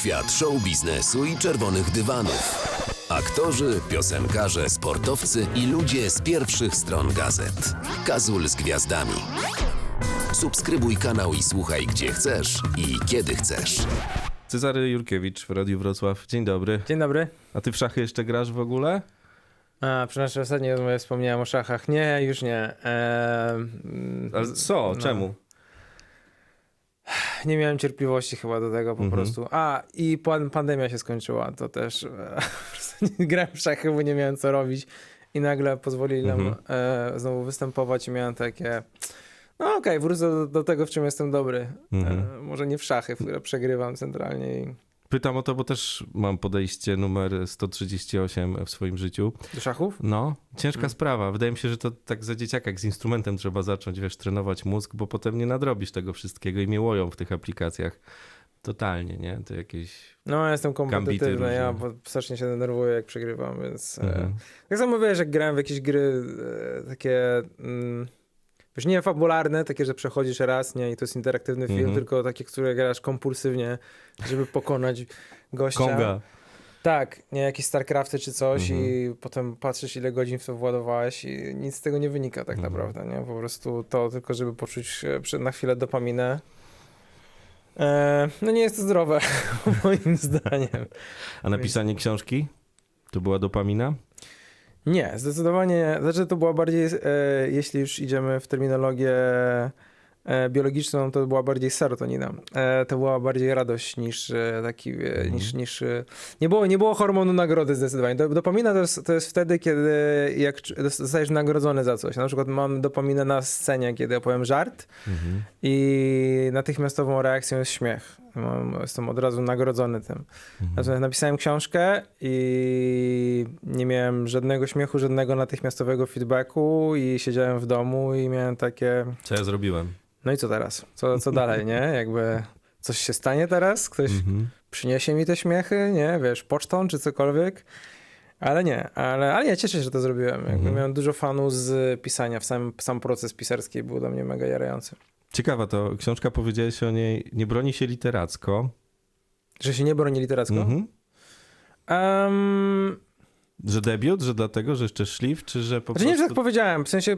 Świat show biznesu i czerwonych dywanów. Aktorzy, piosenkarze, sportowcy i ludzie z pierwszych stron gazet. Kazul z gwiazdami. Subskrybuj kanał i słuchaj gdzie chcesz i kiedy chcesz. Cezary Jurkiewicz w Radiu Wrocław. Dzień dobry. Dzień dobry. A ty w szachy jeszcze grasz w ogóle? A, przy naszej ostatniej rozmowie wspomniałem o szachach. Nie, już nie. Eee, Ale co? no. Czemu? Nie miałem cierpliwości chyba do tego po Mhm. prostu. A, i pan, pandemia się skończyła, to też e, grałem w szachy, bo nie miałem co robić. I nagle pozwolili nam Mhm. e, znowu występować i miałem takie... No okej, wrócę do, do tego, w czym jestem dobry. Mhm. E, może nie w szachy, w które przegrywam centralnie i... Pytam o to, bo też mam podejście numer 138 w swoim życiu. Do szachów? No, ciężka Mhm. sprawa. Wydaje mi się, że to tak za dzieciaka, jak z instrumentem trzeba zacząć, wiesz, trenować mózg, bo potem nie nadrobisz tego wszystkiego i mnie łoją w tych aplikacjach. Totalnie, nie? To jakieś... No, ja jestem kompetywny, ja strasznie się denerwuję, jak przegrywam, więc... E, Mhm. Tak samo wiesz, jak grałem w jakieś gry e, takie, mm, wiesz, nie fabularne, takie, że przechodzisz raz, nie, i to jest interaktywny film, Mhm. tylko takie, które grasz kompulsywnie, żeby pokonać gościa. Konga. Tak, nie, jakieś StarCrafty czy coś Mhm. i potem patrzysz, ile godzin w to władowałeś i nic z tego nie wynika tak Mhm. naprawdę, nie, po prostu to tylko, żeby poczuć e, na chwilę dopaminę. E, no nie jest to zdrowe, moim zdaniem. A napisanie książki? To była dopamina? Nie, zdecydowanie. Znaczy, to była bardziej, e, jeśli już idziemy w terminologię e, biologiczną, to była bardziej serotonina. E, to była bardziej radość niż e, taki, e, Mhm. niż, niż e, nie, było, nie było hormonu nagrody zdecydowanie. Do, dopamina to jest, to jest wtedy, kiedy jak zostajesz nagrodzony za coś. Na przykład mam dopaminę na scenie, kiedy opowiem żart Mhm. i natychmiastową reakcją jest śmiech. Jestem od razu nagrodzony tym. Mhm. Natomiast napisałem książkę i nie miałem żadnego śmiechu, żadnego natychmiastowego feedbacku i siedziałem w domu i miałem takie, Co ja zrobiłem? no i co teraz? Co, co dalej, nie? Jakby coś się stanie teraz? Ktoś Mhm. przyniesie mi te śmiechy, nie? Wiesz, pocztą czy cokolwiek? Ale nie, ale, ale ja cieszę się, że to zrobiłem. Jakby Mhm. miałem dużo fanów z pisania, w sam, sam proces pisarski był dla mnie mega jarający. Ciekawa to książka, powiedziałeś o niej, nie broni się literacko. Że się nie broni literacko? Mhm. Em, Że debiut, że dlatego, że jeszcze szlif, czy że po Znaczy nie, że tak prostu... powiedziałem, w sensie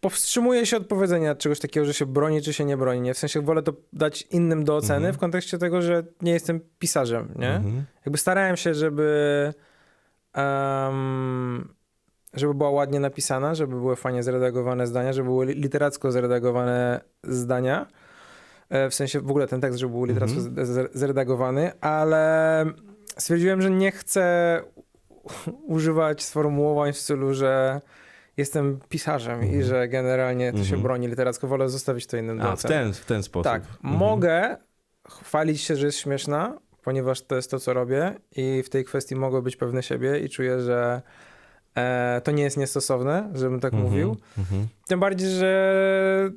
powstrzymuję się od powiedzenia czegoś takiego, że się broni, czy się nie broni, nie? W sensie wolę to dać innym do oceny Mhm. w kontekście tego, że nie jestem pisarzem, nie? Mhm. Jakby starałem się, żeby em, żeby była ładnie napisana, żeby były fajnie zredagowane zdania, żeby były li- literacko zredagowane zdania. E, W sensie w ogóle ten tekst, żeby był literacko Mhm. z- zredagowany, ale stwierdziłem, że nie chcę używać sformułowań w stylu, że jestem pisarzem i Mhm. że generalnie to się Mhm. broni literacko. Wolę zostawić to innym A, w ten, w ten sposób. Tak, Mhm. mogę chwalić się, że jest śmieszna, ponieważ to jest to, co robię i w tej kwestii mogę być pewny siebie i czuję, że e, to nie jest niestosowne, żebym tak Mhm. mówił. Mhm. Tym bardziej, że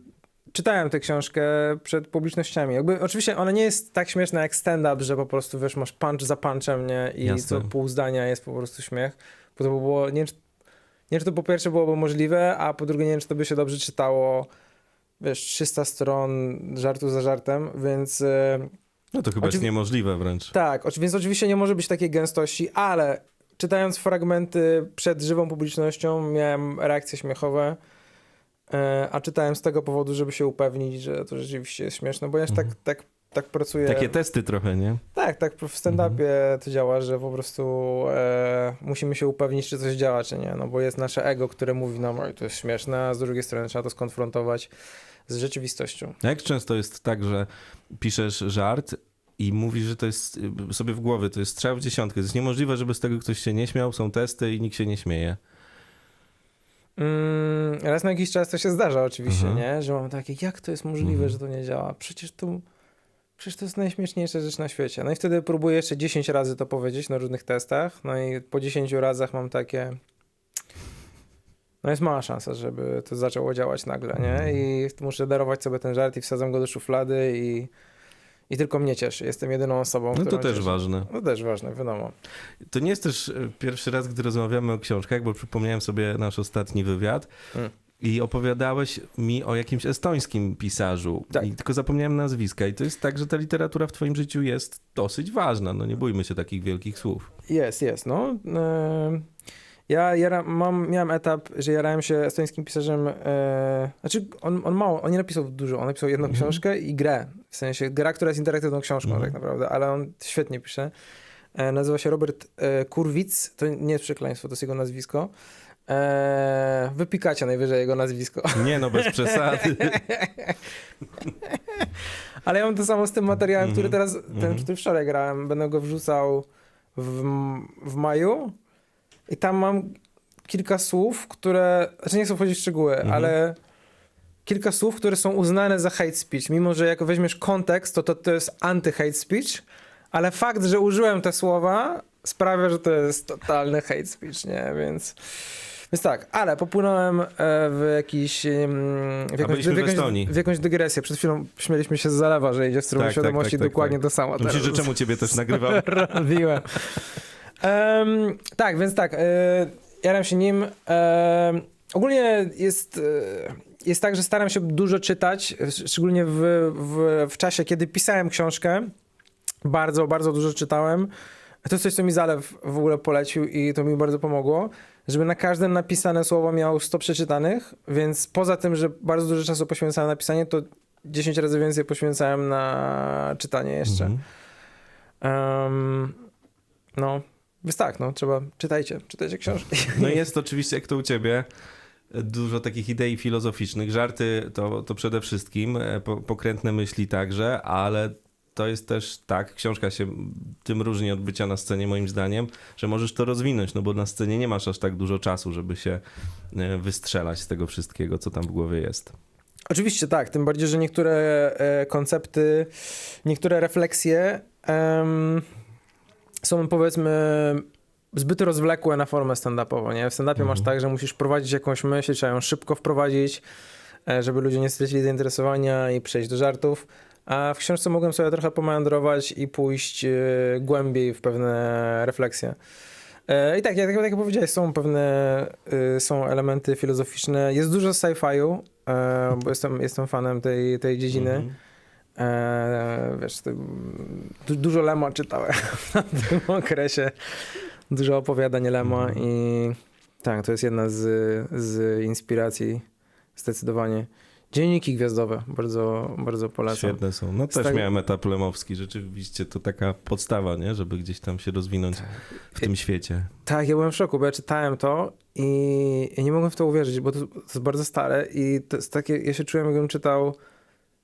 czytałem tę książkę przed publicznościami. Jakby, oczywiście ona nie jest tak śmieszna jak stand-up, że po prostu, wiesz, masz punch za punchem, nie? I Jasne. co pół zdania jest po prostu śmiech. Bo to by było, nie wiem, czy, nie wiem, czy to po pierwsze byłoby możliwe, a po drugie nie wiem, czy to by się dobrze czytało, wiesz, 300 stron żartu za żartem, więc... e, No to chyba jest niemożliwe wręcz. tak, więc oczywiście nie może być takiej gęstości, ale czytając fragmenty przed żywą publicznością miałem reakcje śmiechowe, e, a czytałem z tego powodu, żeby się upewnić, że to rzeczywiście jest śmieszne, bo ja Mhm. tak, tak, tak pracuję. Takie testy trochę, nie? Tak, tak w stand-upie to działa, że po prostu e, musimy się upewnić, czy coś działa, czy nie, no bo jest nasze ego, które mówi nam, oj, to jest śmieszne, a z drugiej strony trzeba to skonfrontować z rzeczywistością. Jak często jest tak, że piszesz żart i mówisz, że to jest y, sobie w głowie, to jest strzał w dziesiątkę. To jest niemożliwe, żeby z tego ktoś się nie śmiał, są testy i nikt się nie śmieje. Mm, raz na jakiś czas to się zdarza oczywiście, Mhm. nie? Że mam takie, jak to jest możliwe, Mhm. że to nie działa? Przecież to, przecież to jest najśmieszniejsza rzecz na świecie. No i wtedy próbuję jeszcze 10 razy to powiedzieć na różnych testach, no i po 10 razach mam takie... No jest mała szansa, żeby to zaczęło działać nagle, nie? I muszę darować sobie ten żart i wsadzam go do szuflady i, i tylko mnie cieszy. Jestem jedyną osobą, No to też cieszy. ważne. No też ważne, wiadomo. To nie jest też y, pierwszy raz, gdy rozmawiamy o książkach, bo przypomniałem sobie nasz ostatni wywiad. Mm. i opowiadałeś mi o jakimś estońskim pisarzu. Tak. I tylko zapomniałem nazwiska. I to jest tak, że ta literatura w twoim życiu jest dosyć ważna. No nie bójmy się takich wielkich słów. Jest, jest, no. E, Ja jara, mam, miałem etap, że jarałem się estońskim pisarzem, e, znaczy on, on mało, on nie napisał dużo, on napisał jedną Mhm. książkę i grę, w sensie gra, która jest interaktywną książką Mhm. tak naprawdę, ale on świetnie pisze. E, nazywa się Robert e, Kurwitz, to nie jest przekleństwo, to jest jego nazwisko. E, wypikacie najwyżej jego nazwisko. Nie no, bez przesady. Ale ja mam to samo z tym materiałem, który Mhm. teraz, ten, Mhm. który wczoraj grałem, będę go wrzucał w, w maju i tam mam kilka słów, które, znaczy nie chcę wchodzić w szczegóły, Mhm. ale kilka słów, które są uznane za hate speech, mimo że jak weźmiesz kontekst, to to, to jest anty-hate speech, ale fakt, że użyłem te słowa sprawia, że to jest totalny hate speech, nie, więc... Więc tak, ale popłynąłem e, w jakiś... W jakąś, w, jakąś, w jakąś dygresję. Przed chwilą śmieliśmy się z zalewa, że idzie w stronę Tak, tak, świadomości tak, tak, dokładnie tak. to samo. Myślisz, że teraz czemu ciebie też nagrywam? robiłem. Em, tak, więc tak, e, jaram się nim. Ogólnie jest, e, jest tak, że staram się dużo czytać, szczególnie w, w, w czasie, kiedy pisałem książkę. Bardzo, bardzo dużo czytałem. To jest coś, co mi Zalew w ogóle polecił i to mi bardzo pomogło, żeby na każde napisane słowo miał 100 przeczytanych, więc poza tym, że bardzo dużo czasu poświęcałem na pisanie, to 10 razy więcej poświęcałem na czytanie jeszcze. Mhm. Em, no, więc tak, no, trzeba, czytajcie, czytajcie książki. No jest oczywiście, jak to u ciebie, dużo takich idei filozoficznych. Żarty to, to przede wszystkim, e, po, pokrętne myśli także, ale to jest też tak, książka się tym różni od bycia na scenie moim zdaniem, że możesz to rozwinąć, no bo na scenie nie masz aż tak dużo czasu, żeby się e, wystrzelać z tego wszystkiego, co tam w głowie jest. Oczywiście tak, tym bardziej, że niektóre e, koncepty, niektóre refleksje są powiedzmy zbyt rozwlekłe na formę stand-upową, nie? W stand-upie masz tak, że musisz prowadzić jakąś myśl, trzeba ją szybko wprowadzić, e, żeby ludzie nie stracili zainteresowania i przejść do żartów. A w książce mogłem sobie trochę pomandrować i pójść e, głębiej w pewne refleksje. E, I tak, jak, tak jak powiedziałeś, są pewne są elementy filozoficzne. Jest dużo sci-fi'u, bo jestem, jestem fanem tej, tej dziedziny. Mhm. Wiesz, du, dużo Lema czytałem w tym okresie. Dużo opowiadań Lema Mhm. i tak, to jest jedna z, z inspiracji zdecydowanie. Dzienniki gwiazdowe, bardzo, bardzo polecam. Świetne są. No też tak- miałem etap lemowski, rzeczywiście to taka podstawa, nie? żeby gdzieś tam się rozwinąć w tym świecie. Tak, ja byłem w szoku, bo ja czytałem to i ja nie mogłem w to uwierzyć, bo to, to jest bardzo stare i to jest takie, ja się czułem, jakbym czytał,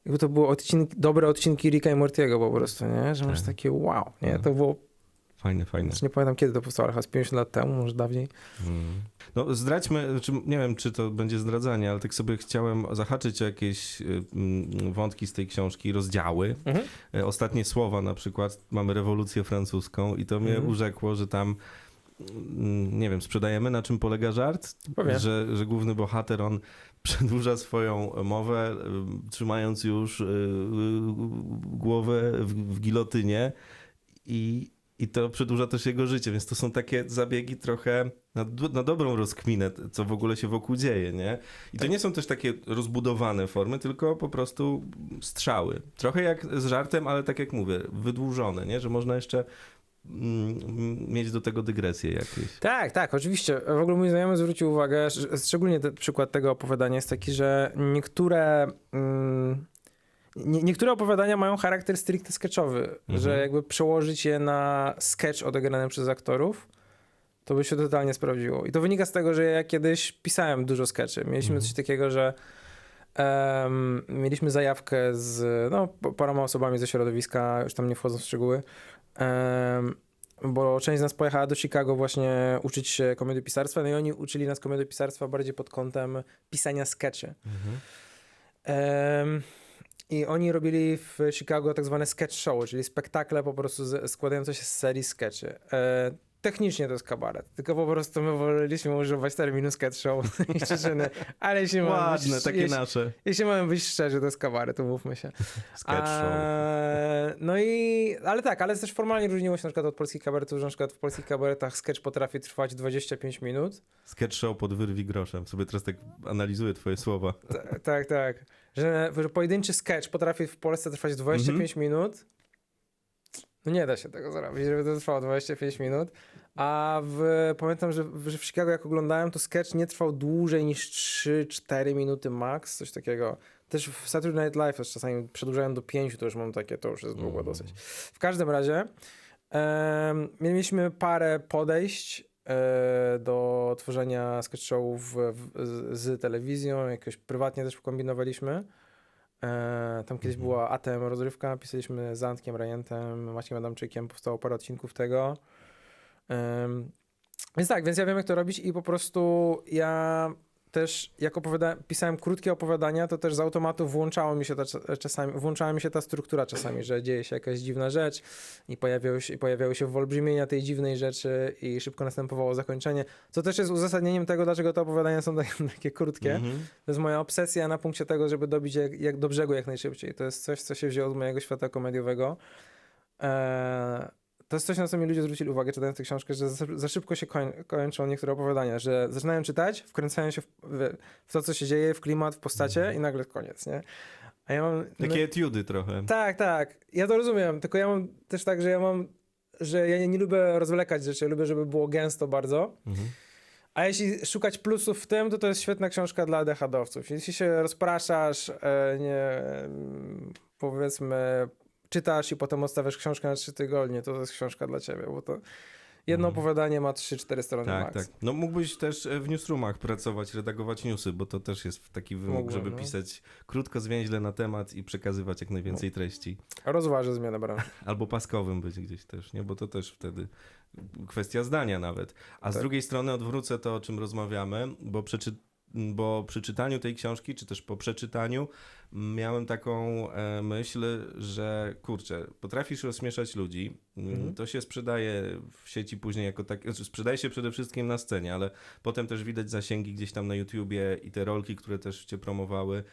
jakby to były odcinki, dobre odcinki Ricka i Mortiego po prostu, nie? Że masz Tak. takie wow, nie? To było, Fajne, fajne. znaczy nie pamiętam kiedy to powstało, ale chyba z 50 lat temu, może dawniej. Mm. No zdradźmy, znaczy, nie wiem czy to będzie zdradzanie, ale tak sobie chciałem zahaczyć jakieś y, mm, wątki z tej książki, rozdziały. E, Ostatnie słowa na przykład, mamy rewolucję francuską i to mnie Mhm. urzekło, że tam mm, nie wiem, sprzedajemy na czym polega żart, Pewnie. że, że główny bohater on przedłuża swoją mowę, y, trzymając już y, głowę w, w gilotynie i, i to przedłuża też jego życie, więc to są takie zabiegi trochę na, na dobrą rozkminę, co w ogóle się wokół dzieje, nie? I to nie są też takie rozbudowane formy, tylko po prostu strzały. Trochę jak z żartem, ale tak jak mówię, wydłużone, nie? Że można jeszcze mm, mieć do tego dygresję jakieś. Tak, tak, oczywiście. W ogóle mój znajomy zwrócił uwagę, szczególnie ten przykład tego opowiadania jest taki, że niektóre... Mm, nie, niektóre opowiadania mają charakter stricte sketchowy, Mhm. że jakby przełożyć je na sketch odegrany przez aktorów, to by się totalnie sprawdziło. I to wynika z tego, że ja kiedyś pisałem dużo sketchy. Mieliśmy Mhm. coś takiego, że em, mieliśmy zajawkę z no, paroma osobami ze środowiska, już tam nie wchodzą w szczegóły, em, bo część z nas pojechała do Chicago właśnie uczyć się komediopisarstwa, no i oni uczyli nas komediopisarstwa bardziej pod kątem pisania sketchy. Em, I oni robili w Chicago tak zwane sketch show, czyli spektakle po prostu z, składające się z serii sketchy. E, technicznie to jest kabaret, tylko po prostu my woleliśmy używać terminu sketch show i przyczyny, ale jeśli mamy Ładne, być, takie jeśli, nasze. jeśli mamy być szczerzy, to jest kabaret, umówmy się. Sketch show. A, No i, ale tak, ale też formalnie różniło się na przykład od polskich kabaretów, że na przykład w polskich kabaretach sketch potrafi trwać 25 minut. Sketch show pod wyrwi groszem. Sobie teraz tak analizuję twoje słowa. T- tak, tak. Że, że pojedynczy sketch potrafi w Polsce trwać 25 minut. No nie da się tego zrobić, żeby to trwało 25 minut. A w, pamiętam, że, w- że w Chicago jak oglądałem, to sketch nie trwał dłużej niż 3-4 minuty max, coś takiego. Też w Saturday Night Live też czasami przedłużają do 5, to już mam takie, to już jest długo dosyć. W każdym razie em, mieliśmy parę podejść e, do tworzenia sketch showów z, z telewizją, jakoś prywatnie też kombinowaliśmy. E, tam kiedyś była ATM rozrywka, pisaliśmy z Antkiem Rejentem, Maciem Adamczykiem, powstało parę odcinków tego. Em, więc tak, więc ja wiem jak to robić i po prostu ja też jak opowiada, pisałem krótkie opowiadania, to też z automatu włączało mi się ta, cza- czasami, włączała mi się ta struktura czasami, że dzieje się jakaś dziwna rzecz i pojawiały się, pojawiały się wyolbrzymienia tej dziwnej rzeczy i szybko następowało zakończenie, co też jest uzasadnieniem tego, dlaczego te opowiadania są takie, krótkie. Mhm. To jest moja obsesja na punkcie tego, żeby dobić jak, jak do brzegu jak najszybciej. To jest coś, co się wzięło z mojego świata komediowego. Eee, to jest coś, na co mi ludzie zwrócili uwagę, czytając tę książkę, że za, szybko się koń, kończą niektóre opowiadania, że zaczynają czytać, wkręcają się w, w, to, co się dzieje, w klimat, w postacie i nagle koniec, nie? A ja mam... no- Takie etiudy trochę. tak, tak. Ja to rozumiem, tylko ja mam też tak, że ja mam, że ja nie, nie lubię rozwlekać rzeczy, ja lubię, żeby było gęsto bardzo. Mhm. A jeśli szukać plusów w tym, to to jest świetna książka dla ADHD-owców. Jeśli się rozpraszasz, e, nie, em, powiedzmy, czytasz i potem odstawiasz książkę na trzy tygodnie, to to jest książka dla ciebie, bo to jedno opowiadanie ma 3-4 strony Tak, max. tak. No mógłbyś też e, w newsroomach pracować, redagować newsy, bo to też jest taki wymóg, Mógłbym, żeby no. pisać krótko, zwięźle na temat i przekazywać jak najwięcej treści. Rozważę zmianę branży. Albo paskowym być gdzieś też, nie? Bo to też wtedy kwestia zdania nawet. A z Tak. drugiej strony odwrócę to, o czym rozmawiamy, bo, przeczy... bo przy czytaniu tej książki, czy też po przeczytaniu, miałem taką e, myśl, że kurczę, potrafisz rozśmieszać ludzi, Mhm. to się sprzedaje w sieci później jako tak, znaczy sprzedaje się przede wszystkim na scenie, ale potem też widać zasięgi gdzieś tam na YouTubie i te rolki, które też cię promowały.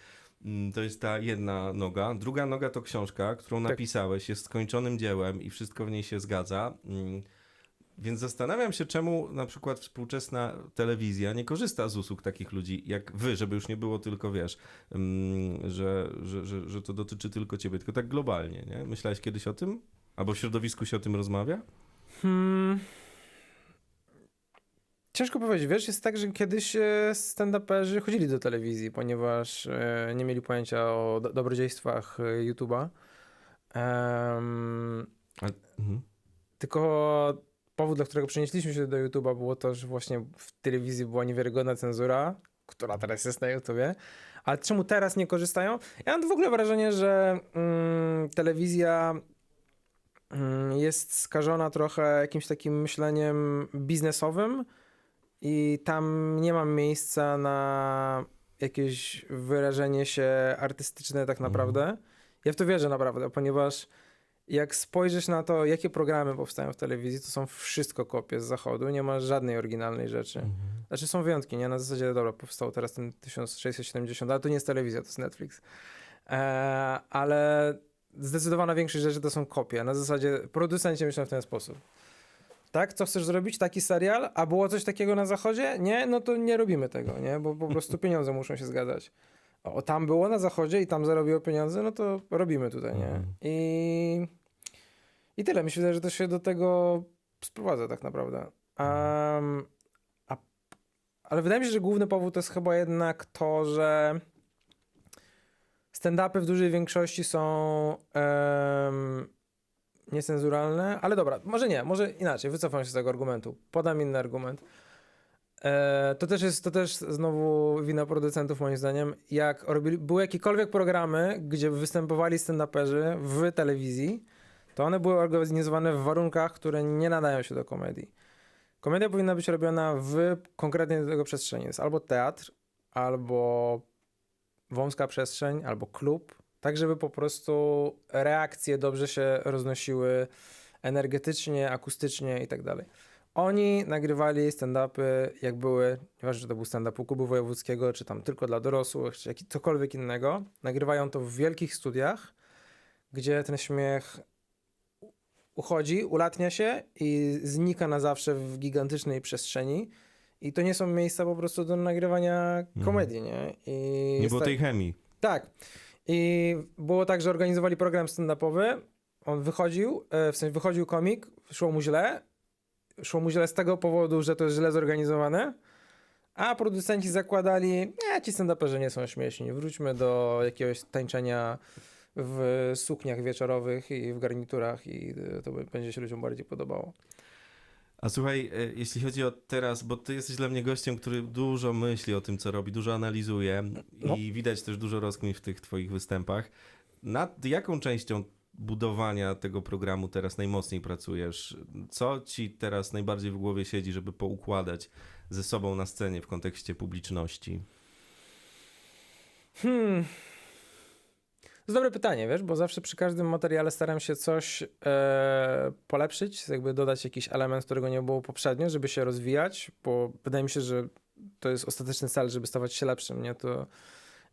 Mm, To jest ta jedna noga. Druga noga to książka, którą Tak. napisałeś, jest skończonym dziełem i wszystko w niej się zgadza. Więc zastanawiam się, czemu na przykład współczesna telewizja nie korzysta z usług takich ludzi jak wy, żeby już nie było tylko, wiesz, mm, że, że, że, że to dotyczy tylko ciebie, tylko tak globalnie, nie? Myślałeś kiedyś o tym? Albo w środowisku się o tym rozmawia? Hmm. Ciężko powiedzieć. Wiesz, jest tak, że kiedyś e, stand-uperzy chodzili do telewizji, ponieważ e, nie mieli pojęcia o do dobrodziejstwach e, YouTube'a. Mhm. tylko powód, dla którego przenieśliśmy się do YouTube'a było to, że właśnie w telewizji była niewiarygodna cenzura, która teraz jest na YouTubie. Ale czemu teraz nie korzystają? Ja mam w ogóle wrażenie, że mm, telewizja mm, jest skażona trochę jakimś takim myśleniem biznesowym i tam nie ma miejsca na jakieś wyrażenie się artystyczne tak naprawdę. Ja w to wierzę naprawdę, ponieważ jak spojrzysz na to, jakie programy powstają w telewizji, to są wszystko kopie z zachodu, nie ma żadnej oryginalnej rzeczy. Znaczy są wyjątki, nie? Na zasadzie, dobra, powstał teraz ten 1670, ale to nie jest telewizja, to jest Netflix. E, ale zdecydowana większość rzeczy to są kopie. Na zasadzie producenci myślą w ten sposób. Tak? Co chcesz zrobić? Taki serial? A było coś takiego na zachodzie? Nie? No to nie robimy tego, nie? Bo po prostu pieniądze muszą się zgadzać. O, tam było na zachodzie i tam zarobiło pieniądze, no to robimy tutaj, nie? Mhm. I, I tyle. Myślę, że to się do tego sprowadza tak naprawdę. Um, a, ale wydaje mi się, że główny powód to jest chyba jednak to, że stand-upy w dużej większości są em, niecenzuralne, ale dobra, może nie, może inaczej, wycofam się z tego argumentu. Podam inny argument. E, to też jest, to też znowu wina producentów moim zdaniem. Jak robili, były jakiekolwiek programy, gdzie występowali stand-uperzy w telewizji, to one były organizowane w warunkach, które nie nadają się do komedii. Komedia powinna być robiona w konkretnie do tego przestrzeni. Jest albo teatr, albo wąska przestrzeń, albo klub, tak żeby po prostu reakcje dobrze się roznosiły energetycznie, akustycznie i tak dalej. Oni nagrywali stand-upy, jak były, nieważne, czy to był stand-up u Kuby Wojewódzkiego, czy tam tylko dla dorosłych, czy cokolwiek innego. Nagrywają to w wielkich studiach, gdzie ten śmiech uchodzi, ulatnia się i znika na zawsze w gigantycznej przestrzeni. I to nie są miejsca po prostu do nagrywania komedii, nie? I Nie było tej chemii. tak. I było tak, że organizowali program stand-upowy. On wychodził, e, w sensie wychodził komik, szło mu źle. Szło mu źle z tego powodu, że to jest źle zorganizowane. A producenci zakładali, nie, ci stand-uperzy nie są śmieszni. Wróćmy do jakiegoś tańczenia w sukniach wieczorowych i w garniturach i e, to będzie się ludziom bardziej podobało. A słuchaj, e, jeśli chodzi o teraz, bo ty jesteś dla mnie gościem, który dużo myśli o tym, co robi, dużo analizuje No. i widać też dużo rozkmin w tych twoich występach. Nad jaką częścią budowania tego programu teraz najmocniej pracujesz? Co ci teraz najbardziej w głowie siedzi, żeby poukładać ze sobą na scenie w kontekście publiczności? Hmm. To jest dobre pytanie, wiesz, bo zawsze przy każdym materiale staram się coś e, polepszyć, jakby dodać jakiś element, którego nie było poprzednio, żeby się rozwijać, bo wydaje mi się, że to jest ostateczny cel, żeby stawać się lepszym, nie? To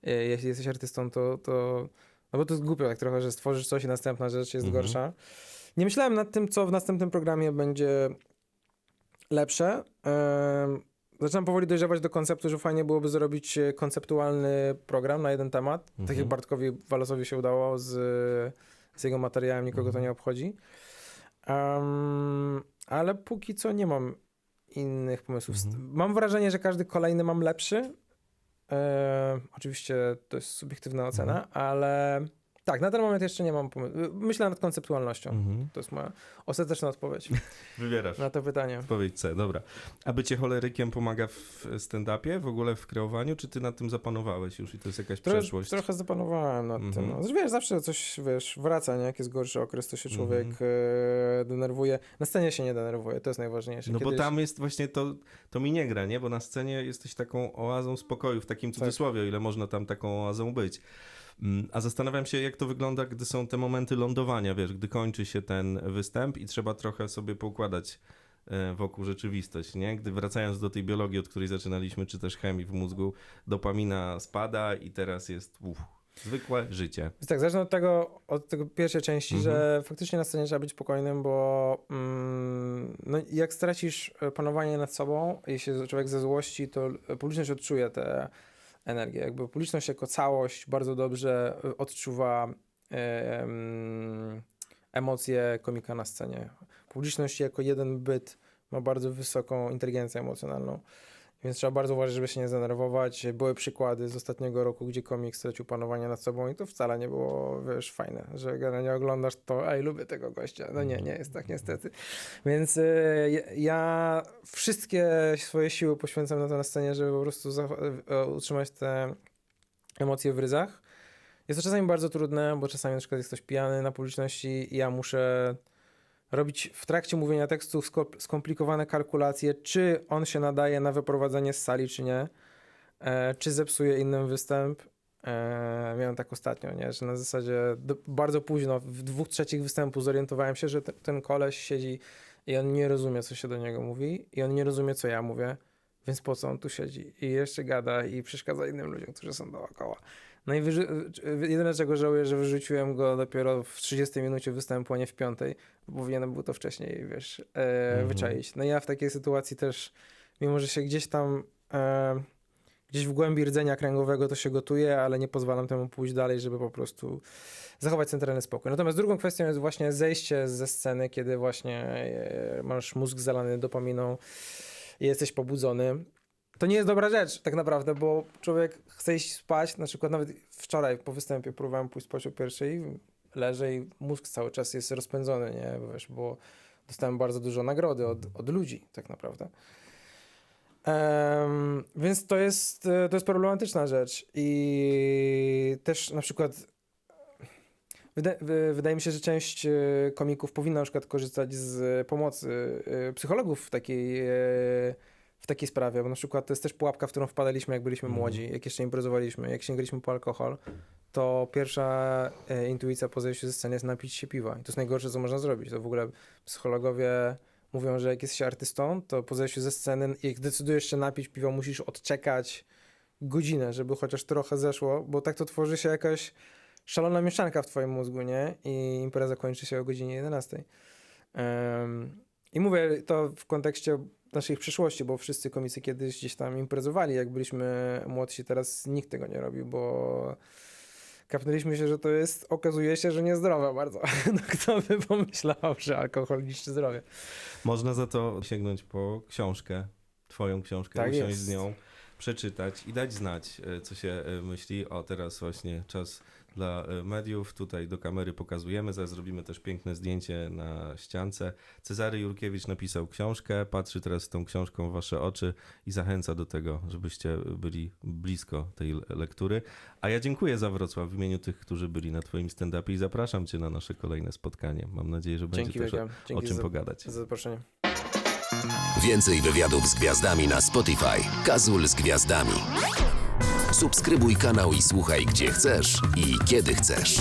e, jeśli jesteś artystą, to, to no bo to jest głupio tak trochę, że stworzysz coś i następna rzecz jest Mhm. gorsza. Nie myślałem nad tym, co w następnym programie będzie lepsze. Zaczynam powoli dojrzewać do konceptu, że fajnie byłoby zrobić e, konceptualny program na jeden temat. Tak Mhm. jak Bartkowi Walosowi się udało z, z jego materiałem, nikogo Mhm. to nie obchodzi. Em, ale póki co nie mam innych pomysłów. Mhm. Mam wrażenie, że każdy kolejny mam lepszy. E, oczywiście to jest subiektywna ocena, Mhm. ale tak, na ten moment jeszcze nie mam pomysłu. Myślę nad konceptualnością. Mhm. To jest moja ostateczna odpowiedź Wybierasz. na to pytanie. Odpowiedź C, dobra. A bycie cholerykiem pomaga w stand-upie, w ogóle w kreowaniu, czy ty nad tym zapanowałeś już i to jest jakaś Trochę, przeszłość? trochę zapanowałem nad Mhm. tym. No. Wiesz, zawsze coś, wiesz, wraca, nie? Jak jest gorszy okres, to się człowiek Mhm. e, denerwuje. Na scenie się nie denerwuje, to jest najważniejsze. No bo Kiedyś- tam jest właśnie to, to mi nie gra, nie? Bo na scenie jesteś taką oazą spokoju, w takim cudzysłowie, o ile można tam taką oazą być. Mm, A zastanawiam się, jak to wygląda, gdy są te momenty lądowania, wiesz, gdy kończy się ten występ i trzeba trochę sobie poukładać e, wokół rzeczywistość, nie? Gdy wracając do tej biologii, od której zaczynaliśmy, czy też chemii w mózgu, dopamina spada i teraz jest uff, zwykłe życie. Tak, zacznę od tego, od tego pierwszej części, Mhm. że faktycznie na scenie trzeba być spokojnym, bo mm, no, jak stracisz e, panowanie nad sobą i się człowiek ze złości, to publiczność odczuje tę energię. Jakby publiczność jako całość bardzo dobrze e, odczuwa em, emocje komika na scenie. Publiczność jako jeden byt ma bardzo wysoką inteligencję emocjonalną. Więc trzeba bardzo uważać, żeby się nie zdenerwować. Były przykłady z ostatniego roku, gdzie komik stracił panowanie nad sobą i to wcale nie było, wiesz, fajne, że generalnie oglądasz to, ej, lubię tego gościa. No nie, nie jest tak niestety. Więc y, ja- wszystkie swoje siły poświęcam na to na scenie, żeby po prostu e, utrzymać te emocje w ryzach. Jest to czasami bardzo trudne, bo czasami na przykład jest ktoś pijany na publiczności i ja muszę robić w trakcie mówienia tekstu sko- skomplikowane kalkulacje, czy on się nadaje na wyprowadzenie z sali, czy nie, e, czy zepsuje innym występ. E, miałem tak ostatnio, nie? że na zasadzie do, bardzo późno, w dwóch trzecich występu zorientowałem się, że te, ten koleś siedzi i on nie rozumie, co się do niego mówi i on nie rozumie, co ja mówię, więc po co on tu siedzi i jeszcze gada i przeszkadza innym ludziom, którzy są dookoła. No i wyży- jedyne, czego żałuję, że wyrzuciłem go dopiero w 30 minucie występu, a nie w piątej, bo powinienem był to wcześniej, wiesz, e, Mhm. wyczaić. No ja w takiej sytuacji też, mimo że się gdzieś tam, e, gdzieś w głębi rdzenia kręgowego to się gotuje, ale nie pozwalam temu pójść dalej, żeby po prostu zachować centralny spokój. Natomiast drugą kwestią jest właśnie zejście ze sceny, kiedy właśnie e, masz mózg zalany dopaminą i jesteś pobudzony. To nie jest dobra rzecz tak naprawdę, bo człowiek chce iść spać, na przykład nawet wczoraj po występie próbowałem pójść spać o pierwszej, leżę i mózg cały czas jest rozpędzony, nie, wiesz, bo dostałem bardzo dużo nagrody od, od ludzi tak naprawdę. Em, więc to jest, e, to jest problematyczna rzecz i też na przykład wyda, wy, wydaje mi się, że część e, komików powinna na przykład korzystać z pomocy e, psychologów w takiej, w takiej sprawie, bo na przykład to jest też pułapka, w którą wpadaliśmy jak byliśmy Mhm. młodzi, jak jeszcze imprezowaliśmy, jak sięgaliśmy po alkohol, to pierwsza e, intuicja po zejściu ze sceny jest napić się piwa i to jest najgorsze, co można zrobić. To w ogóle psychologowie mówią, że jak jesteś artystą, to po zejściu ze sceny, jak decydujesz się napić piwo, musisz odczekać godzinę, żeby chociaż trochę zeszło, bo tak to tworzy się jakaś szalona mieszanka w twoim mózgu, nie? I impreza kończy się o godzinie 11. Em, I mówię to w kontekście naszej przyszłości, bo wszyscy komicy kiedyś gdzieś tam imprezowali, jak byliśmy młodsi, teraz nikt tego nie robi, bo kapnęliśmy się, że to jest, okazuje się, że niezdrowe bardzo. No kto by pomyślał, że alkohol niszczy zdrowie. Można za to sięgnąć po książkę, twoją książkę, Tak usiąść jest. z nią, przeczytać i dać znać, e, co się e, myśli. O, teraz właśnie czas dla e, mediów. Tutaj do kamery pokazujemy. Zaraz zrobimy też piękne zdjęcie na ściance. Cezary Jurkiewicz napisał książkę, patrzy teraz z tą książką w wasze oczy i zachęca do tego, żebyście byli blisko tej le- lektury. A ja dziękuję za Wrocław w imieniu tych, którzy byli na twoim stand-upie i zapraszam cię na nasze kolejne spotkanie. Mam nadzieję, że będzie Dzięki też o, o czym za, pogadać. za zaproszenie. Więcej wywiadów z gwiazdami na Spotify. Kazul z gwiazdami. Subskrybuj kanał i słuchaj gdzie chcesz i kiedy chcesz.